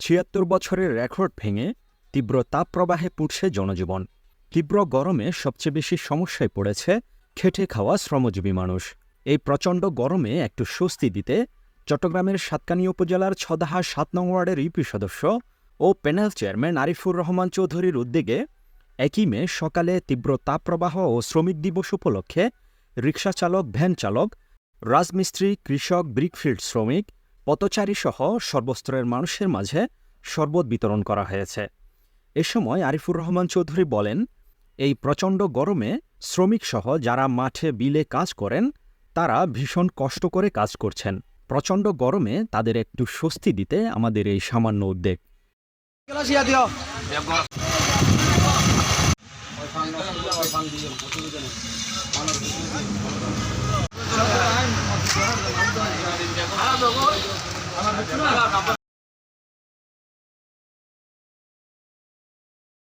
ছিয়াত্তর বছরের রেকর্ড ভেঙে তীব্র তাপপ্রবাহে পুড়ছে জনজীবন। তীব্র গরমে সবচেয়ে বেশি সমস্যায় পড়েছে খেটে খাওয়া শ্রমজীবী মানুষ। এই প্রচণ্ড গরমে একটু স্বস্তি দিতে চট্টগ্রামের সাতকানী উপজেলার ছদাহা সাত নং ওয়ার্ডের ইউপি সদস্য ও প্যানেল চেয়ারম্যান আরিফুর রহমান চৌধুরীর উদ্যোগে একই মে সকালে তীব্র তাপপ্রবাহ ও শ্রমিক দিবস উপলক্ষে রিকশা চালক ভ্যান চালক রাজমিস্ত্রি, কৃষক, ব্রিকফিল্ড শ্রমিক পথচারীসহ সর্বস্তরের মানুষের মাঝে শরবত বিতরণ করা হয়েছে। এ সময় আরিফুর রহমান চৌধুরী বলেন, এই প্রচণ্ড গরমে শ্রমিকসহ যারা মাঠে বিলে কাজ করেন, তারা ভীষণ কষ্ট করে কাজ করছেন। প্রচণ্ড গরমে তাদের একটু স্বস্তি দিতে আমাদের এই সামান্য উদ্যোগ। 頑張って。